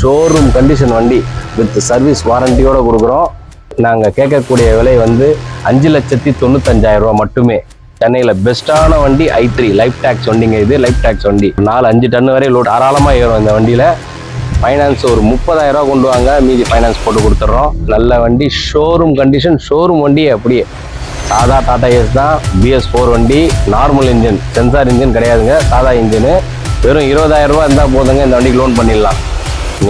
Showroom condition வண்டி with service வாரண்டியோடு கொடுக்குறோம். நாங்கள் கேட்கக்கூடிய விலை வந்து அஞ்சு லட்சத்தி தொண்ணூத்தஞ்சாயிரம் ரூபா மட்டுமே. சென்னையில் பெஸ்ட்டான வண்டி ஐ த்ரீ லைஃப் டேக்ஸ் வண்டிங்க இது லைஃப் டேக்ஸ் வண்டி. நாலு அஞ்சு டன் வரை லோட் தாராளமாக ஏறும் இந்த வண்டியில். ஃபைனான்ஸ் ஒரு முப்பதாயிரம் ரூபா கொண்டு வாங்க மீதி ஃபைனான்ஸ் போட்டு கொடுத்துட்றோம். நல்ல வண்டி ஷோரூம் கண்டிஷன் ஷோரூம் வண்டி அப்படியே. சாதா டாடா எஸ் தான் பிஎஸ் ஃபோர் வண்டி நார்மல் இன்ஜின் சென்சார் இன்ஜின் கிடையாதுங்க சாதா இன்ஜினு வெறும் இருபதாயிரம் ரூபா இருந்தால் போதுங்க இந்த வண்டிக்கு லோன் பண்ணிடலாம்.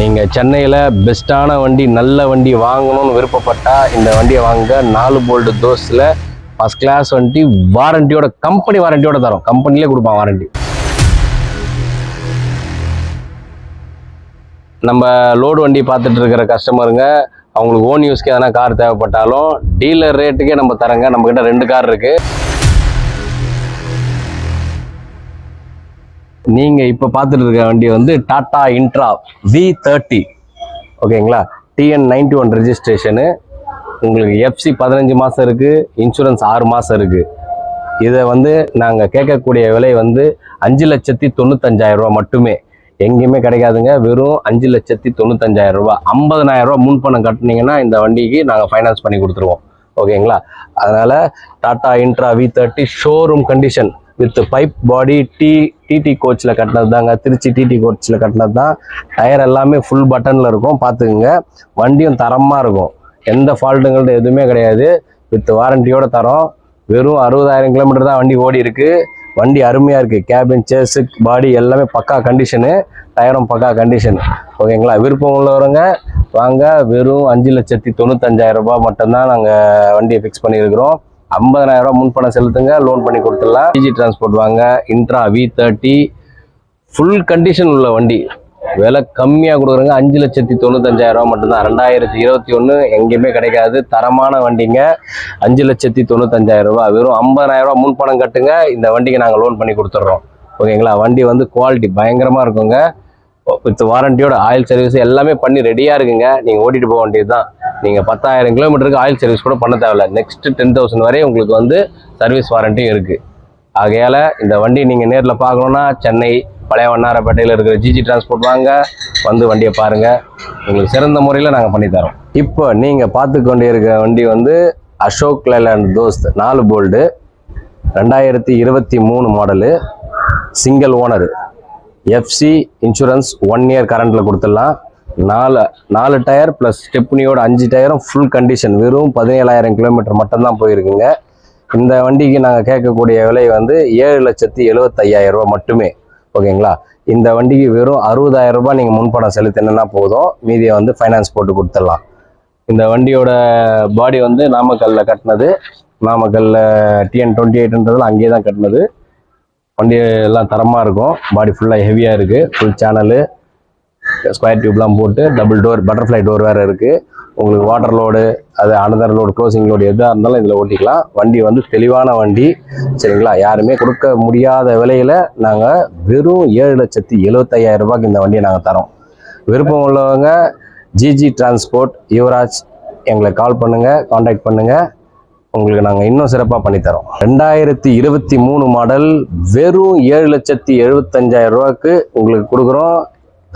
நீங்கள் சென்னையில் பெஸ்ட்டான வண்டி நல்ல வண்டி வாங்கணும்னு விருப்பப்பட்டால் இந்த வண்டியை வாங்க நாலு போல்டு தோஸில் ஃபஸ்ட் கிளாஸ் வண்டி வாரண்டியோட கம்பெனி வாரண்டியோட தரோம். கம்பெனிலே கொடுப்பான் வாரண்டி நம்ம லோடு வண்டி பார்த்துட்டு இருக்கிற கஸ்டமருங்க அவங்களுக்கு ஓன் யூஸ்க்கு எதனா கார் தேவைப்பட்டாலும் டீலர் ரேட்டுக்கே நம்ம தரங்க. நம்மக்கிட்ட ரெண்டு கார் இருக்குது நீங்கள் இப்போ பார்த்துட்டு இருக்க வண்டி வந்து டாடா இன்ட்ரா வி தேர்ட்டி ஓகேங்களா? டிஎன் நைன்டி ஒன் ரெஜிஸ்ட்ரேஷனு உங்களுக்கு எஃப்சி பதினஞ்சு மாதம் இருக்குது இன்சூரன்ஸ் ஆறு மாதம் இருக்குது இதை வந்து நாங்கள் கேட்கக்கூடிய விலை வந்து அஞ்சு லட்சத்தி தொண்ணூத்தஞ்சாயிரரூபா மட்டுமே. எங்கேயுமே கிடைக்காதுங்க. வெறும் அஞ்சு லட்சத்தி தொண்ணூத்தஞ்சாயிரரூபா ஐம்பதனாயிரரூபா முன்பணம் கட்டினீங்கன்னா இந்த வண்டிக்கு நாங்கள் ஃபைனான்ஸ் பண்ணி கொடுத்துருவோம். ஓகேங்களா? அதனால் Tata Intra V thirty showroom condition with pipe body D டிடி கோச்சில் கட்டினது தாங்க திருச்சி டிடி கோச்சில் கட்டினது தான் டயர் எல்லாமே ஃபுல் பட்டனில் இருக்கும். பார்த்துக்குங்க. வண்டியும் தரமாக இருக்கும். எந்த ஃபால்ட்டுங்கள்ட்ட எதுவுமே கிடையாது. வித் வாரண்டியோட தரோம். வெறும் அறுபதாயிரம் கிலோமீட்டர் தான் வண்டி ஓடி இருக்கு. வண்டி அருமையாக இருக்குது கேபின் சேஸு பாடி எல்லாமே பக்கா கண்டிஷனு டயரும் பக்கா கண்டிஷன் ஓகேங்களா? விருப்பம் உள்ளவங்க வாங்க. வெறும் அஞ்சு லட்சத்தி தொண்ணூத்தஞ்சாயிரம் ரூபாய் மட்டும்தான் நாங்கள் வண்டியை ஃபிக்ஸ் பண்ணியிருக்கிறோம். ஐம்பதனாயிரம் ரூபா முன்பணம் செலுத்துங்க லோன் பண்ணி கொடுத்துடலாம். டிஜி டிரான்ஸ்போர்ட் வாங்க Intra V thirty full condition உள்ள வண்டி. விலை கம்மியாக கொடுக்குறங்க அஞ்சு லட்சத்தி தொண்ணூத்தஞ்சாயிரம் ரூபா மட்டும்தான். ரெண்டாயிரத்தி இருபத்தி ஒன்று எங்கேயுமே கிடைக்காது. தரமான வண்டிங்க. அஞ்சு லட்சத்தி தொண்ணூத்தஞ்சாயிரம் ரூபா. வெறும் ஐம்பதாயிரம் ரூபா முன்பணம் கட்டுங்க. இந்த வண்டிக்கு நாங்கள் லோன் பண்ணி கொடுத்துட்றோம். ஓகேங்களா? வண்டி வந்து குவாலிட்டி பயங்கரமாக இருக்குங்க. வித் வாரண்டியோட ஆயில் சர்வீஸ் எல்லாமே பண்ணி ரெடியாக இருக்குங்க. நீங்கள் ஓட்டிகிட்டு போக வேண்டியது தான் நீங்கள் பத்தாயிரம் கிலோமீட்டருக்கு ஆயில் சர்வீஸ் கூட பண்ண தேவையில்ல. நெக்ஸ்ட்டு டென் தௌசண்ட் வரை உங்களுக்கு வந்து சர்வீஸ் வாரண்டியும் இருக்குது ஆகையால் இந்த வண்டி நீங்கள் நேரில் பார்க்கணுன்னா சென்னை பழைய வண்ணாரப்பேட்டையில் இருக்கிற ஜிஜி டிரான்ஸ்போர்ட் வாங்க. வந்து வண்டியை பாருங்கள் உங்களுக்கு சிறந்த முறையில் நாங்கள் பண்ணித்தரோம் இப்போ நீங்கள் பார்த்து கொண்டே வண்டி வந்து அசோக் லேலாண்ட் தோஸ்த் நாலு போல்டு ரெண்டாயிரத்தி இருபத்தி மூணு model single owner FC insurance one year கரண்ட்டில் கொடுத்துடலாம். நாலு நாலு டயர் ப்ளஸ் ஸ்டெப்னியோட அஞ்சு டயரும் ஃபுல் கண்டிஷன் வெறும் பதினேழாயிரம் கிலோமீட்டர் மட்டும்தான் போயிருக்குங்க. இந்த வண்டிக்கு நாங்கள் கேட்கக்கூடிய விலை வந்து ஏழு லட்சத்தி எழுபத்தையாயிரம் ரூபாய் மட்டுமே. ஓகேங்களா? இந்த வண்டிக்கு வெறும் அறுபதாயிரம் ரூபாய் நீங்கள் முன்பணம் செலுத்தினா போதும். மீதியை வந்து ஃபைனான்ஸ் போட்டு கொடுத்துடலாம். இந்த வண்டியோட பாடி வந்து நாமக்கல்லில் கட்டினது. நாமக்கல்லில் டிஎன் டுவெண்ட்டி எயிட்ன்றதுல அங்கேயே தான் கட்டினது. வண்டி எல்லாம் தரமாக இருக்கும். பாடி ஃபுல்லாக ஹெவியாக இருக்குது ஃபுல் சேனலு ஸ்கொயர் டியூப்லாம் போட்டு டபுள் டோர் பட்டர்ஃப்ளை டோர் வேறு இருக்குது உங்களுக்கு வாட்டர் லோடு அது அனதர் லோடு க்ளோசிங் லோடு எதாக இருந்தாலும் இதில் ஓட்டிக்கலாம். வண்டி வந்து தெளிவான வண்டி சரிங்களா? யாருமே கொடுக்க முடியாத விலையில் நாங்கள் வெறும் ஏழு லட்சத்தி எழுபத்தையாயிரம் ரூபாய்க்கு இந்த வண்டியை நாங்கள் தரோம். விருப்பம் உள்ளவங்க ஜிஜி டிரான்ஸ்போர்ட் யுவராஜ் எங்களை கால் பண்ணுங்கள் காண்டாக்ட் பண்ணுங்கள் உங்களுக்கு நாங்கள் இன்னும் சிறப்பாக பண்ணித்தரோம் ரெண்டாயிரத்தி இருபத்தி மூணு மாடல் வெறும் ஏழு லட்சத்தி எழுபத்தஞ்சாயிரம் ரூபாய்க்கு உங்களுக்கு கொடுக்குறோம்.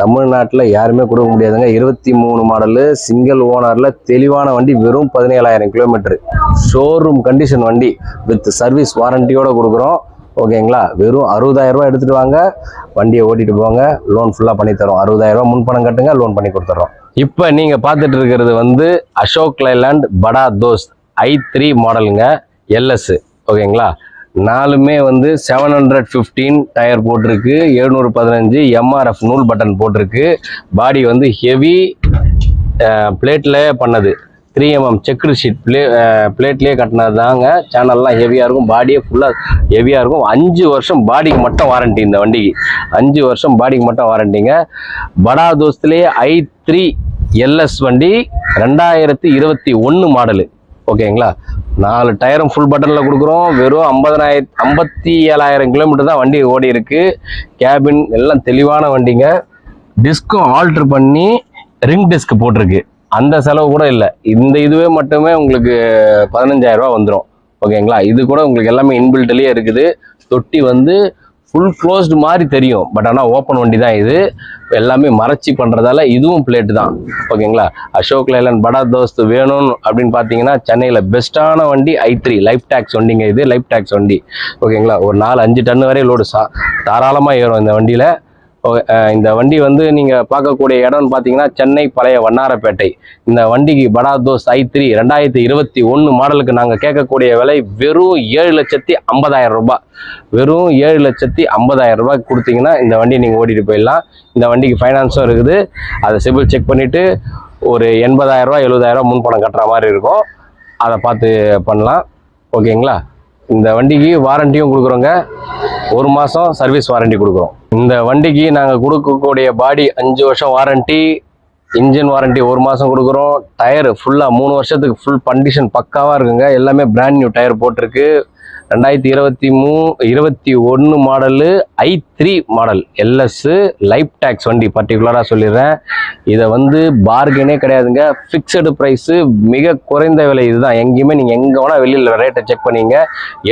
தமிழ்நாட்டில் யாருமே கொடுக்க முடியாதுங்க. இருபத்தி மூணு மாடலு சிங்கிள் ஓனரில் தெளிவான வண்டி வெறும் பதினேழாயிரம் கிலோமீட்டரு ஷோரூம் கண்டிஷன் வண்டி வித் சர்வீஸ் வாரண்டியோட கொடுக்குறோம். ஓகேங்களா வெறும் அறுபதாயிரம் எடுத்துகிட்டு வாங்க. வண்டியை ஓட்டிட்டு போங்க. லோன் ஃபுல்லாக பண்ணித்தரோம் தரோம். அறுபதாயிரம் முன்பணம் கட்டுங்க. லோன் பண்ணி கொடுத்துட்றோம் இப்போ நீங்கள் பார்த்துட்டு இருக்கிறது வந்து Ashok Leyland Bada Dost I three மாடலுங்க. எல்எஸ் ஓகேங்களா நாலுமே வந்து செவன் ஹண்ட்ரட் ஃபிஃப்டீன் டயர் போட்டிருக்கு எழுநூறு பதினஞ்சு எம்ஆர்எஃப் நூல் பட்டன் போட்டிருக்கு. பாடி வந்து ஹெவி பிளேட்டில் பண்ணது. த்ரீ எம்எம் செக்குடு ஷீட் பிளே பிளேட்லேயே கட்டினது தாங்க சேனல்லாம் ஹெவியாக இருக்கும் பாடியே ஃபுல்லாக ஹெவியாக இருக்கும். அஞ்சு வருஷம் பாடிக்கு மட்டும் வாரண்டி இந்த வண்டிக்கு. அஞ்சு வருஷம் பாடிக்கு மட்டும் வாரண்டிங்க படா தோஸ்துலேயே ஐ த்ரீ எல்எஸ் வண்டி ரெண்டாயிரத்தி இருபத்தி ஒன்று மாடலு ஓகேங்களா? நாலு டயரும் ஃபுல் பட்டனில் கொடுக்குறோம். வெறும் ஐம்பதனாயிரம் ஐம்பத்தி ஏழாயிரம் கிலோமீட்டர் தான் வண்டி ஓடி இருக்கு. கேபின் எல்லாம் தெளிவான வண்டிங்க. டிஸ்க்கும் ஆல்ட்ரு பண்ணி ரிங் டிஸ்க் போட்டிருக்கு. அந்த செலவு கூட இல்லை. இந்த இதுவே மட்டுமே உங்களுக்கு பதினஞ்சாயிரரூபா வந்துடும் ஓகேங்களா? இது கூட உங்களுக்கு எல்லாமே இன்பில்ட்லேயே இருக்குது. தொட்டி வந்து ஃபுல் க்ளோஸ்டு மாதிரி தெரியும். பட் ஆனால் ஓப்பன் வண்டி தான் இது. எல்லாமே மறைச்சி பண்ணுறதால இதுவும் பிளேட்டு தான். ஓகேங்களா அசோக் லைலன் படா தோஸ்து வேணும் அப்படின்னு பார்த்தீங்கன்னா சென்னையில் பெஸ்ட்டான வண்டி ஐ த்ரீ லைஃப் டேக்ஸ் வண்டிங்க இது லைஃப் டேக்ஸ் வண்டி. ஓகேங்களா ஒரு நாலு அஞ்சு டன் வரை லோடு சா தாராளமாக ஏறும் இந்த வண்டியில். இந்த வண்டி வந்து நீங்கள் பார்க்கக்கூடிய இடம்னு பார்த்தீங்கன்னா சென்னை பழைய வண்ணாரப்பேட்டை. இந்த வண்டிக்கு படா தோஸ் ஐ த்ரீ ரெண்டாயிரத்தி இருபத்தி ஒன்று மாடலுக்கு நாங்கள் கேட்கக்கூடிய விலை வெறும் ஏழு லட்சத்தி ஐம்பதாயிரம் ரூபாய். வெறும் ஏழு லட்சத்தி ஐம்பதாயிரம் ரூபாய் கொடுத்தீங்கன்னா இந்த வண்டி நீங்கள் ஓட்டிகிட்டு போயிடலாம். இந்த வண்டிக்கு ஃபைனான்ஸும் இருக்குது. அதை சிபில் செக் பண்ணிவிட்டு ஒரு எண்பதாயிரரூவா எழுபதாயிரரூவா முன்பணம் கட்டுற மாதிரி இருக்கும். அதை பார்த்து பண்ணலாம். ஓகேங்களா? இந்த வண்டிக்கு வாரண்டியும் கொடுக்குறோங்க. ஒரு மாதம் சர்வீஸ் வாரண்டி கொடுக்குறோம். இந்த வண்டிக்கு நாங்கள் கொடுக்கக்கூடிய பாடி அஞ்சு வருஷம் வாரண்டி இன்ஜின் வாரண்டி ஒரு மாதம் கொடுக்குறோம். டயர் ஃபுல்லாக மூணு வருஷத்துக்கு ஃபுல் கண்டிஷன் பக்காவாக இருக்குங்க. எல்லாமே பிராண்ட் நியூ டயர் போட்டிருக்கு. ரெண்டாயிரத்தி இருபத்தி மூ இருபத்தி ஒன்று model I three model LS life tax வண்டி பர்டிகுலராக சொல்லிடுறேன். இதை வந்து பார்கெனே கிடையாதுங்க. ஃபிக்ஸடு ப்ரைஸு மிக குறைந்த விலை இதுதான். எங்கேயுமே நீங்கள் எங்கே வேணால் வெளியில் ரேட்டை செக் பண்ணீங்க.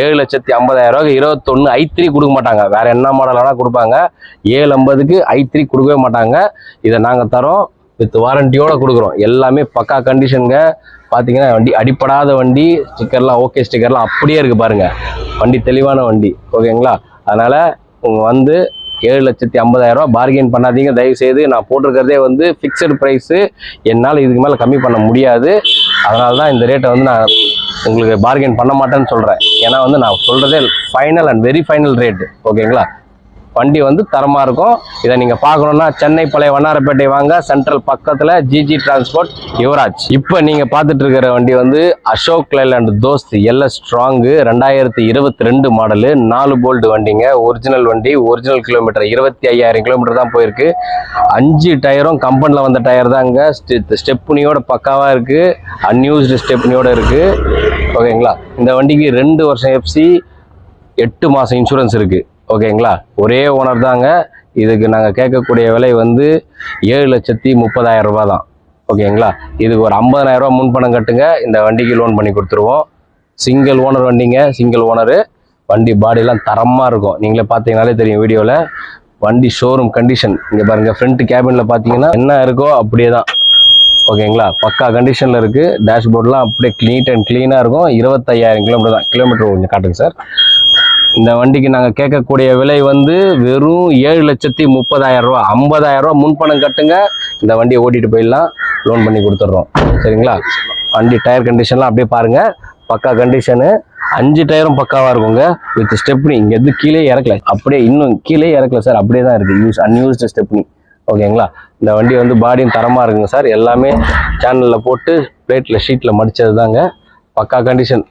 ஏழு லட்சத்தி ஐம்பதாயிரம் இருபத்தொன்று ஐ த்ரீ கொடுக்க மாட்டாங்க. வேறு என்ன மாடல் வேணால் கொடுப்பாங்க. ஏழு ஐம்பதுக்கு ஐ த்ரீ கொடுக்கவே மாட்டாங்க. இதை நாங்கள் தரோம். வித் வாரண்டியோடு கொடுக்குறோம். எல்லாமே பக்கா கண்டிஷனுங்க பார்த்தீங்கன்னா வண்டி அடிப்படாத வண்டி ஸ்டிக்கர்லாம் ஓகே ஸ்டிக்கர்லாம் அப்படியே இருக்குது பாருங்கள் வண்டி தெளிவான வண்டி ஓகேங்களா? அதனால் உங்கள் வந்து ஏழு லட்சத்தி ஐம்பதாயிரம் பார்கெயின் பண்ணாதீங்க. தயவு செய்து நான் போட்டிருக்கிறதே வந்து ஃபிக்ஸடு ப்ரைஸு என்னால் இதுக்கு மேலே கம்மி பண்ண முடியாது. அதனால தான் இந்த ரேட்டை வந்து நான் உங்களுக்கு பார்கெயின் பண்ண மாட்டேன்னு சொல்கிறேன் ஏன்னா வந்து நான் சொல்கிறதே final and very final rate ஓகேங்களா? வண்டி வந்து தரமாக இருக்கும். இதை நீங்கள் பார்க்கணுன்னா சென்னை பழைய வண்ணாரப்பேட்டை வாங்க. சென்ட்ரல் பக்கத்தில் ஜிஜி டிரான்ஸ்போர்ட் யுவராஜ் இப்போ நீங்கள் பார்த்துட்டு இருக்கிற வண்டி வந்து அசோக் லேலண்ட் தோஸ்த் எல்ல ஸ்ட்ராங்கு ரெண்டாயிரத்தி இருபத்தி ரெண்டு மாடலு நாலு போல்டு வண்டிங்க. ஒரிஜினல் வண்டி ஒரிஜினல் கிலோமீட்டர் இருபத்தி ஐயாயிரம் கிலோமீட்டர் தான் போயிருக்கு. அஞ்சு டயரும் கம்பெனியில் வந்த டயர் தாங்க. ஸ்டெப்னியோட பக்காவாக இருக்குது அன்யூஸ்டு ஸ்டெப்னியோட இருக்குது ஓகேங்களா? இந்த வண்டிக்கு ரெண்டு வருஷம் எஃப்சி எட்டு மாதம் இன்சூரன்ஸ் இருக்குது ஓகேங்களா? ஒரே ஓனர் தாங்க. இதுக்கு நாங்கள் கேட்கக்கூடிய விலை வந்து ஏழு லட்சத்தி முப்பதாயிரம் ரூபா தான். ஓகேங்களா? இதுக்கு ஒரு ஐம்பதாயிரம் ரூபா முன்பணம் கட்டுங்க. இந்த வண்டிக்கு லோன் பண்ணி கொடுத்துருவோம். சிங்கிள் ஓனர் வண்டிங்க. சிங்கிள் ஓனரு வண்டி பாடியெல்லாம் தரமாக இருக்கும். நீங்களே பார்த்தீங்கனாலே தெரியும் வீடியோவில் வண்டி ஷோரூம் கண்டிஷன் இங்கே பாருங்கள் ஃப்ரண்ட் கேபினில் பார்த்தீங்கன்னா என்ன இருக்கோ அப்படியே தான். ஓகேங்களா? பக்கா கண்டிஷனில் இருக்குது டேஷ்போர்ட்லாம் அப்படியே க்ளீன் அண்ட் க்ளீனாக இருக்கும். இருபத்தையாயிரம் கிலோமீட்டர் தான். கிலோமீட்டர் கொஞ்சம் காட்டுங்க சார் இந்த வண்டிக்கு நாங்கள் கேட்கக்கூடிய விலை வந்து வெறும் ஏழு லட்சத்தி முப்பதாயிரம் ரூபா ஐம்பதாயிரம் ரூபா. முன்பணம் கட்டுங்க. இந்த வண்டியை ஓட்டிட்டு போயிடலாம். லோன் பண்ணி கொடுத்துட்றோம். சரிங்களா? வண்டி டயர் கண்டிஷன்லாம் அப்படியே பாருங்க. பக்கா கண்டிஷனு அஞ்சு டயரும் பக்காவாக இருக்குங்க. வித் ஸ்டெப்னி இங்கேருந்து கீழே இறக்கல. அப்படியே இன்னும் கீழே இறக்கல சார் அப்படியே தான் இருக்குது யூஸ் அன்யூஸ்டு ஸ்டெப்னி ஓகேங்களா? இந்த வண்டி வந்து பாடியும் தரமாக இருக்குங்க சார் எல்லாமே சேனலில் போட்டு பிளேட்டில் ஷீட்டில் மடித்தது தாங்க பக்கா கண்டிஷன்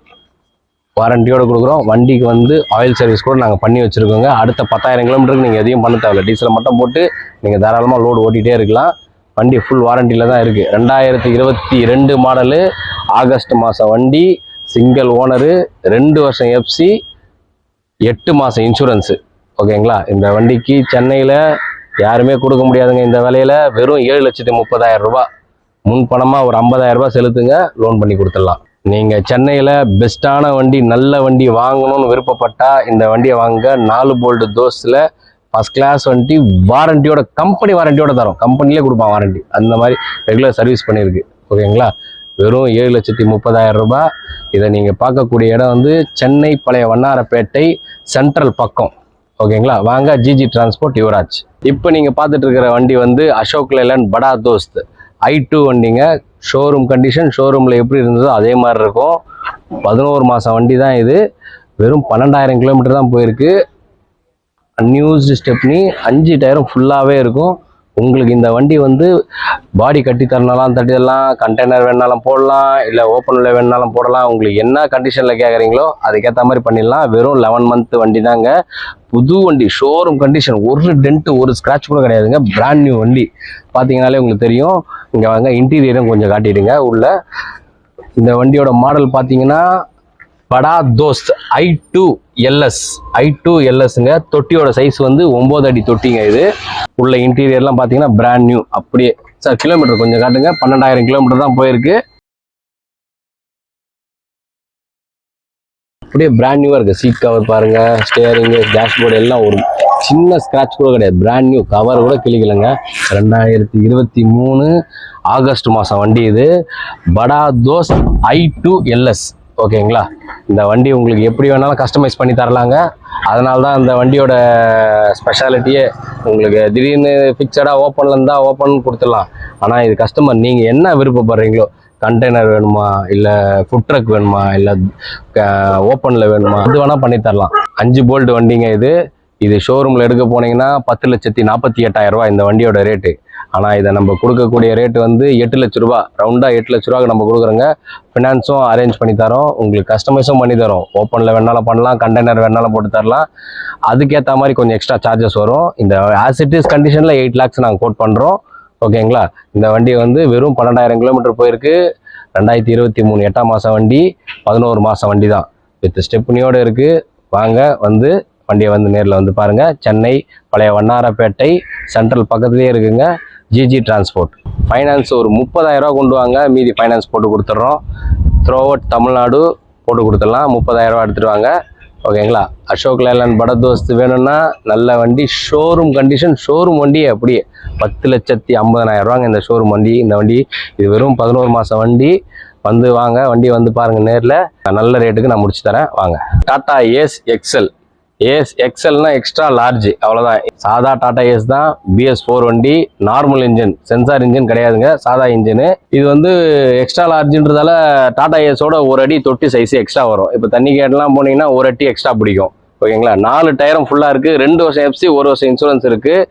வாரண்டியோடு கொடுக்குறோம். வண்டிக்கு வந்து ஆயில் சர்வீஸ் கூட நாங்கள் பண்ணி வச்சுருக்கோங்க. அடுத்த பத்தாயிரம் கிலோமீட்டருக்கு நீங்கள் எதையும் பண்ண தேவையில்ல. டீசலை மட்டும் போட்டு நீங்கள் தாராளமாக லோடு ஓட்டிகிட்டே இருக்கலாம். வண்டி ஃபுல் வாரண்டியில் தான் இருக்குது ரெண்டாயிரத்தி இருபத்தி ரெண்டு மாடலு ஆகஸ்ட் மாதம் வண்டி சிங்கிள் ஓனரு ரெண்டு வருஷம் எஃப்சி எட்டு மாதம் இன்சூரன்ஸு ஓகேங்களா? இந்த வண்டிக்கு சென்னையில் யாருமே கொடுக்க முடியாதுங்க இந்த விலையில். வெறும் ஏழு லட்சத்தி முப்பதாயிரம் ரூபா முன் பணமாக ஒரு ஐம்பதாயிரம் செலுத்துங்க. லோன் பண்ணி கொடுத்துடலாம். நீங்கள் சென்னையில் பெஸ்ட்டான வண்டி நல்ல வண்டி வாங்கணும்னு விருப்பப்பட்டா இந்த வண்டியை வாங்க நாலு போல்டு தோஸில் ஃபஸ்ட் கிளாஸ் வண்டி வாரண்டியோட கம்பெனி வாரண்டியோட தரோம். கம்பெனிலே கொடுப்பான் வாரண்டி. அந்த மாதிரி ரெகுலர் சர்வீஸ் பண்ணியிருக்கு. ஓகேங்களா? வெறும் ஏழு லட்சத்தி முப்பதாயிரம் ரூபாய். இதை நீங்கள் பார்க்கக்கூடிய இடம் வந்து சென்னை பழைய வண்ணாரப்பேட்டை சென்ட்ரல் பக்கம். ஓகேங்களா? வாங்க ஜிஜி டிரான்ஸ்போர்ட் யுவராஜ் இப்போ நீங்கள் பார்த்துட்டு இருக்கிற வண்டி வந்து Ashok Leyland Bada Dost. I two வண்டிங்க. ஷோரூம் கண்டிஷன் ஷோரூமில் எப்படி இருந்ததோ அதே மாதிரி இருக்கும். பதினோரு மாதம் வண்டி தான் இது. வெறும் பன்னெண்டாயிரம் கிலோமீட்டர் தான் போயிருக்கு. நியூஸ் ஸ்டெப்னி அஞ்சு டயரும் ஃபுல்லாகவே இருக்கும். உங்களுக்கு இந்த வண்டி வந்து பாடி கட்டி தரனாலாம் தட்டிடலாம் கண்டெய்னர் வேணாலும் போடலாம் இல்லை ஓப்பனில் வேணாலும் போடலாம். உங்களுக்கு என்ன கண்டிஷனில் கேட்குறீங்களோ அதுக்கேற்ற மாதிரி பண்ணிடலாம். வெறும் லெவன் மந்த் வண்டி தாங்க புது வண்டி ஷோரூம் கண்டிஷன் ஒரு டென்ட்டு ஒரு ஸ்க்ராட்ச் கூட கிடையாதுங்க. பிராண்ட் நியூ வண்டி. பார்த்தீங்கனாலே உங்களுக்கு தெரியும். இங்கே வாங்க இன்டீரியரும் கொஞ்சம் காட்டிடுங்க. உள்ள இந்த வண்டியோட மாடல் பார்த்தீங்கன்னா Bada Dost I two LS I two எல்எஸ்ங்க தொட்டியோட சைஸ் வந்து ஒம்பது அடி தொட்டிங்க இது. உள்ள இன்டீரியர்லாம் பார்த்தீங்கன்னா பிராண்ட் நியூ அப்படியே சார் கிலோமீட்டர் கொஞ்சம் காட்டுங்க. பன்னெண்டாயிரம் கிலோமீட்டர் தான் போயிருக்கு. அப்படியே பிராண்ட் நியூவாக இருக்குது சீட் கவர் பாருங்கள் ஸ்டேரிங்கு டேஷ்போர்டு எல்லாம் ஒரு சின்ன ஸ்க்ராட்ச் கூட கிடையாது. பிராண்ட் நியூ கவர் கூட கிளிக்கலைங்க ரெண்டாயிரத்தி இருபத்தி மூணு ஆகஸ்ட் மாதம் வண்டி இது. படா தோஸ் ஐ டூ எல்எஸ் ஓகேங்களா? இந்த வண்டி உங்களுக்கு எப்படி வேணாலும் கஸ்டமைஸ் பண்ணி தரலாங்க. அதனால தான் இந்த வண்டியோட ஸ்பெஷாலிட்டியே உங்களுக்கு திடீர்னு ஃபிக்ஸடாக ஓப்பனில் இருந்தால் ஓப்பன் கொடுத்துடலாம். ஆனால் இது கஸ்டமர் நீங்கள் என்ன விருப்பப்படுறீங்களோ கண்டெய்னர் வேணுமா இல்லை ஃபுட் ட்ரக் வேணுமா இல்லை ஓப்பனில் வேணுமா இது வேணால் பண்ணி தரலாம். அஞ்சு போல்ட் வண்டிங்க இது. இது ஷோரூமில் எடுக்க போனீங்கன்னா பத்து லட்சத்தி நாற்பத்தி எட்டாயிரம் ரூபாய் இந்த வண்டியோட ரேட்டு ஆனால் இதை நம்ம கொடுக்கக்கூடிய ரேட்டு வந்து எட்டு லட்ச ரூபா. ரவுண்டாக எட்டு லட்ச ரூபாக்கு நம்ம கொடுக்குறோங்க. ஃபினான்ஸும் அரேஞ்ச் பண்ணி தரோம். உங்களுக்கு கஸ்டமைஸும் பண்ணி தரோம். ஓப்பனில் வேணாலும் பண்ணலாம். கண்டெய்னர் வேணாலும் போட்டு தரலாம். அதுக்கேற்ற மாதிரி கொஞ்சம் எக்ஸ்ட்ரா சார்ஜஸ் வரும். இந்த ஆஸ் இட் இஸ் கண்டிஷனில் எயிட் லேக்ஸ் நாங்கள் கோட் பண்ணுறோம் ஓகேங்களா இந்த வண்டி வந்து வெறும் பன்னெண்டாயிரம் கிலோமீட்டர் போயிருக்கு. ரெண்டாயிரத்தி இருபத்தி மூணு எட்டாம் மாதம் வண்டி பதினோரு மாதம் வண்டி தான் வித் ஸ்டெப்னியோடு இருக்குது வாங்க வந்து வண்டியை வந்து நேரில் வந்து பாருங்கள் சென்னை பழைய வண்ணாரப்பேட்டை சென்ட்ரல் பக்கத்துலேயே இருக்குங்க. ஜிஜி டிரான்ஸ்போர்ட் ஃபைனான்ஸ் ஒரு முப்பதாயிரம் ரூபா கொண்டு வாங்க. மீதி ஃபைனான்ஸ் போட்டு கொடுத்துட்றோம். த்ரோவட் தமிழ்நாடு போட்டு கொடுத்துடலாம். முப்பதாயிரம் ரூபா எடுத்துட்டு வாங்க. ஓகேங்களா அசோக் லேலன் படதோஸ்து வேணும்னா நல்ல வண்டி ஷோரூம் கண்டிஷன் ஷோரூம் வண்டி அப்படியே. பத்து லட்சத்தி ஐம்பதனாயிரம் ரூபாங்க இந்த ஷோரூம் வண்டி. இந்த வண்டி இது வெறும் பதினோரு மாதம் வண்டி. வந்து வாங்க. வண்டி வந்து பாருங்கள் நேரில். நல்ல ரேட்டுக்கு நான் முடிச்சு தரேன். வாங்க. டாட்டா ஏஸ் எக்ஸல் ஏஎஸ் எக்ஸல்னா எக்ஸ்ட்ரா லார்ஜ் அவ்வளோதான் சாதா டாடா ஏஸ் தான் பிஎஸ் ஃபோர் வண்டி நார்மல் இன்ஜின் சென்சார் இன்ஜின் கிடையாதுங்க. சாதா இன்ஜின் இது வந்து எக்ஸ்ட்ரா லார்ஜ்ன்றதால டாடா ஏஸோட ஒரு அடி தொட்டி சைஸ் எக்ஸ்ட்ரா வரும். இப்போ தண்ணி கேட்லாம் போனீங்கன்னா ஒரு அடி எக்ஸ்ட்ரா பிடிக்கும். ஓகேங்களா? நாலு டயரும் ஃபுல்லாக இருக்குது ரெண்டு வருஷம் எஃப்சி ஒரு வருஷம் இன்சூரன்ஸ் இருக்குது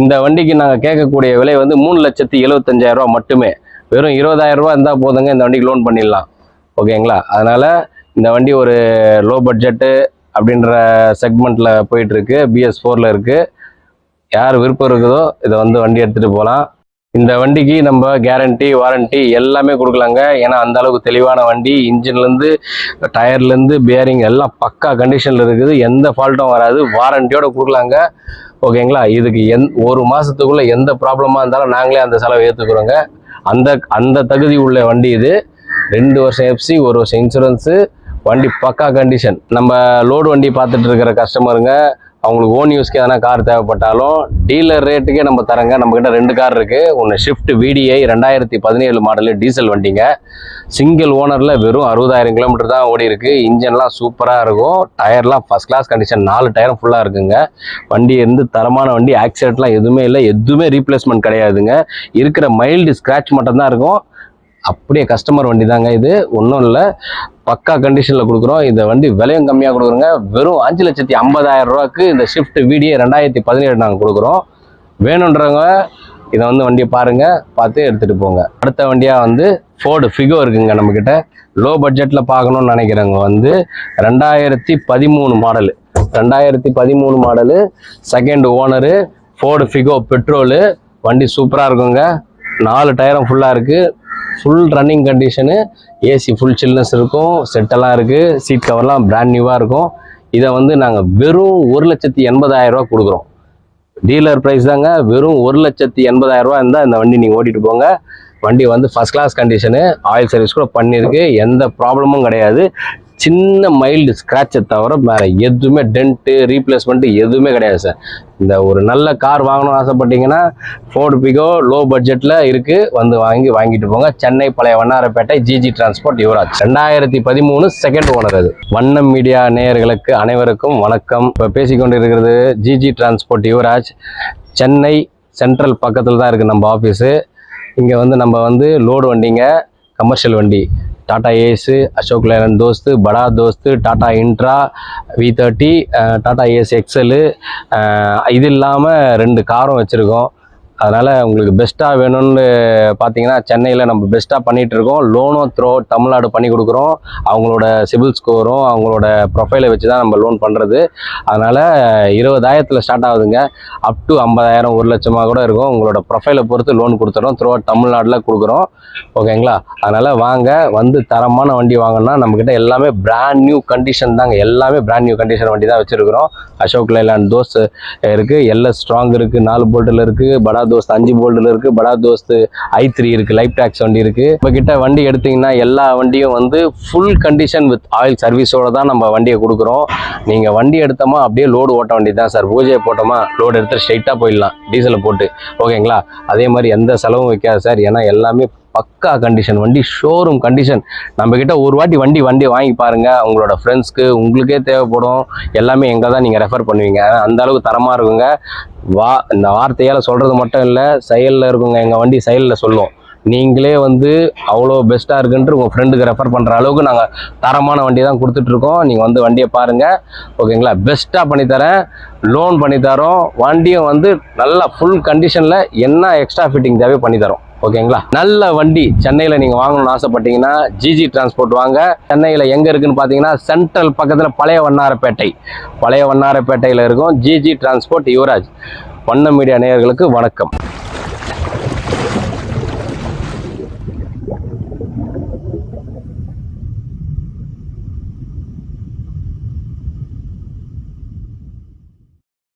இந்த வண்டிக்கு நாங்கள் கேட்கக்கூடிய விலை வந்து மூணு லட்சத்தி எழுபத்தஞ்சாயிரரூபா மட்டுமே. வெறும் இருபதாயிரம் ரூபா இருந்தால் போதுங்க. இந்த வண்டிக்கு லோன் பண்ணிடலாம். ஓகேங்களா? அதனால் இந்த வண்டி ஒரு லோ பட்ஜெட்டு அப்படின்ற செக்மெண்ட்டில் போயிட்டுருக்கு. பிஎஸ் ஃபோரில் இருக்குது யார் விருப்பம் இருக்குதோ இதை வந்து வண்டி எடுத்துகிட்டு போகலாம் இந்த வண்டிக்கு நம்ம கேரண்டி வாரண்ட்டி எல்லாமே கொடுக்கலாங்க. ஏன்னா அந்த அளவுக்கு தெளிவான வண்டி இன்ஜின்லேருந்து டயர்லேருந்து பேரிங் எல்லாம் பக்கா கண்டிஷனில் இருக்குது. எந்த ஃபால்ட்டும் வராது. வாரண்டியோட கொடுக்கலாங்க. ஓகேங்களா? இதுக்கு எந் ஒரு மாதத்துக்குள்ளே எந்த ப்ராப்ளமாக இருந்தாலும் நாங்களே அந்த செலவை ஏற்றுக்குறோங்க அந்த அந்த தகுதி உள்ள வண்டி இது. ரெண்டு வருஷம் எஃப்சி ஒரு வருஷம் இன்சூரன்ஸு வண்டி பக்கா கண்டிஷன் நம்ம லோடு வண்டி பார்த்துட்டு இருக்கிற கஸ்டமருங்க அவங்களுக்கு ஓன் யூஸ்க்கு எதனா கார் தேவைப்பட்டாலும் டீலர் ரேட்டுக்கே நம்ம தரங்க நம்மக்கிட்ட ரெண்டு கார் இருக்குது ஒன்று ஷிஃப்ட் விடிஐ ரெண்டாயிரத்தி பதினேழு மாடலு டீசல் வண்டிங்க. சிங்கிள் ஓனரில் வெறும் அறுபதாயிரம் கிலோமீட்டர் தான் ஓடி இருக்கு. இன்ஜின்லாம் சூப்பராக இருக்கும். டயர்லாம் ஃபஸ்ட் கிளாஸ் கண்டிஷன் நாலு டயரும் ஃபுல்லாக இருக்குங்க. வண்டி இருந்து தரமான வண்டி ஆக்சிடென்ட்லாம் எதுவுமே இல்லை. எதுவுமே ரீப்ளேஸ்மெண்ட் கிடையாதுங்க. இருக்கிற மைல்டு ஸ்க்ராட்ச் மட்டும்தான் இருக்கும். அப்படியே கஸ்டமர் வண்டி தாங்க இது. ஒன்றும் இல்லை. பக்கா கண்டிஷனில் கொடுக்குறோம். இந்த வண்டி விலையும் கம்மியாக கொடுக்குறோங்க. வெறும் அஞ்சு லட்சத்தி ஐம்பதாயிரம் ரூபாய்க்கு இந்த ஷிஃப்ட் வீடியோ ரெண்டாயிரத்தி பதினேழு நாங்கள் கொடுக்குறோம். வேணுன்றவங்க இதை வந்து வண்டியை பாருங்கள் பார்த்து எடுத்துகிட்டு போங்க. அடுத்த வண்டியாக வந்து ஃபோர்டு ஃபிகோ இருக்குங்க நம்மக்கிட்ட லோ பட்ஜெட்டில் பார்க்கணும்னு நினைக்கிறவங்க வந்து ரெண்டாயிரத்தி பதிமூணு மாடலு ரெண்டாயிரத்தி பதிமூணு model second owner Ford Figo petrol வண்டி சூப்பராக இருக்குங்க. நாலு டயரும் ஃபுல்லாக இருக்குது full running condition AC full chillness இருக்கும் செட்டெல்லாம் இருக்குது சீட் கவர்லாம் பிராண்ட் நியூவாக இருக்கும். இதை வந்து நாங்கள் வெறும் ஒரு லட்சத்தி எண்பதாயிரரூவா கொடுக்குறோம். டீலர் ப்ரைஸ் தாங்க வெறும் ஒரு லட்சத்தி எண்பதாயிரரூவா இருந்தால் இந்த வண்டி நீங்கள் ஓட்டிட்டு போங்க. வண்டி வந்து first class condition oil service கூட பண்ணியிருக்கு எந்த ப்ராப்ளமும் கிடையாது. சின்ன மைல்டு ஸ்க்ராட்சை தவிர வேறு எதுவுமே டென்ட்டு ரீப்ளேஸ்மெண்ட்டு எதுவுமே கிடையாது சார் இந்த ஒரு நல்ல கார் வாங்கணும்னு ஆசைப்பட்டீங்கன்னா ஃபோர்டு பிகோ லோ பட்ஜெட்டில் இருக்குது வந்து வாங்கி வாங்கிட்டு போங்க. சென்னை பழைய வண்ணாரப்பேட்டை ஜிஜி டிரான்ஸ்போர்ட் யுவராஜ். ரெண்டாயிரத்தி பதிமூணு செகண்ட் ஓனர் அது. வண்ணம் மீடியா நேயர்களுக்கு அனைவருக்கும் வணக்கம். இப்போ பேசிக்கொண்டு இருக்கிறது GG transport Yuvaraj. Chennai central பக்கத்தில் தான் இருக்குது நம்ம ஆஃபீஸு இங்கே வந்து நம்ம வந்து லோடு வண்டிங்க கமர்ஷியல் வண்டி. Tata Ace Ashok Leyland Dost Bada Dost Tata Intra V thirty Tata Ace XL இது இல்லாமல் ரெண்டு காரும் வச்சுருக்கோம். அதனால் உங்களுக்கு பெஸ்ட்டாக வேணும்னு பார்த்தீங்கன்னா சென்னையில் நம்ம பெஸ்ட்டாக பண்ணிகிட்டு இருக்கோம். லோனும் த்ரோ தமிழ்நாடு பண்ணி கொடுக்குறோம். அவங்களோட சிபில் ஸ்கோரும் அவங்களோட ப்ரொஃபைலை வச்சு தான் நம்ம லோன் பண்ணுறது அதனால் இருபதாயிரத்தில் ஸ்டார்ட் ஆகுதுங்க. அப் டு ஐம்பதாயிரம் ஒரு லட்சமாக கூட இருக்கும். உங்களோட ப்ரொஃபைலை பொறுத்து லோன் கொடுத்துறோம். த்ரோ தமிழ்நாட்டில் கொடுக்குறோம். ஓகேங்களா? அதனால் வாங்க வந்து தரமான வண்டி வாங்கினா நம்மக்கிட்ட எல்லாமே பிராண்ட் நியூ கண்டிஷன் தாங்க. எல்லாமே பிராண்ட் நியூ கண்டிஷன் வண்டி தான் வச்சுருக்கிறோம். அசோக் லைலாண்ட் தோஸ் இருக்குது எல்லாம் ஸ்ட்ராங் இருக்குது நாலு போல்ட்டில் இருக்குது படா தோஸ்த் அஞ்சு போல்டில் இருக்குது படா தோஸ்த் ஐ த்ரீ இருக்குது லைஃப் டேக்ஸ் வண்டி இருக்குது இப்போ கிட்ட வண்டி எடுத்தீங்கன்னா எல்லா வண்டியும் வந்து ஃபுல் கண்டிஷன் வித் ஆயில் சர்வீஸோட தான் நம்ம வண்டியை கொடுக்குறோம். நீங்கள் வண்டி எடுத்தோமா அப்படியே லோடு ஓட்ட வண்டி தான் சார். பூஜையை போட்டோமா லோடு எடுத்து ஸ்ட்ரைட்டாக போயிடலாம் டீசலை போட்டு. ஓகேங்களா அதே மாதிரி எந்த செலவும் வைக்காது சார். ஏன்னா எல்லாமே பக்கா கண்டிஷன் வண்டி ஷோரூம் கண்டிஷன் நம்மக்கிட்ட ஒரு வாட்டி வண்டி வண்டி வாங்கி பாருங்கள் உங்களோட ஃப்ரெண்ட்ஸ்க்கு உங்களுக்கே தேவைப்படும். எல்லாமே எங்கே தான் நீங்கள் ரெஃபர் பண்ணுவீங்க. அந்த அளவுக்கு தரமாக இருக்குங்க. வா இந்த வார்த்தையால் சொல்கிறது மட்டும் இல்லை செயலில் இருக்குங்க. எங்கள் வண்டி செயலில் சொல்லுவோம் நீங்களே வந்து அவ்வளோ பெஸ்ட்டாக இருக்குன்ட்டு உங்கள் ஃப்ரெண்டுக்கு ரெஃபர் பண்ணுற அளவுக்கு நாங்கள் தரமான வண்டி தான் கொடுத்துட்ருக்கோம் நீங்கள் வந்து வண்டியை பாருங்கள் ஓகேங்களா? பெஸ்ட்டாக பண்ணித்தரேன். லோன் பண்ணித்தரோம். வண்டியும் வந்து நல்லா ஃபுல் கண்டிஷனில் என்ன எக்ஸ்ட்ரா ஃபிட்டிங் தேவையோ பண்ணித்தரோம். ஓகேங்களா? நல்ல வண்டி சென்னையில் நீங்கள் வாங்கணும்னு ஆசைப்பட்டீங்கன்னா ஜிஜி டிரான்ஸ்போர்ட் வாங்க. சென்னையில் எங்கே இருக்குன்னு பார்த்தீங்கன்னா சென்ட்ரல் பக்கத்தில் பழைய வண்ணாரப்பேட்டை. பழைய வண்ணாரப்பேட்டையில் இருக்கும் ஜிஜி டிரான்ஸ்போர்ட் யுவராஜ். வண்ண மீடியா நேயர்களுக்கு வணக்கம்.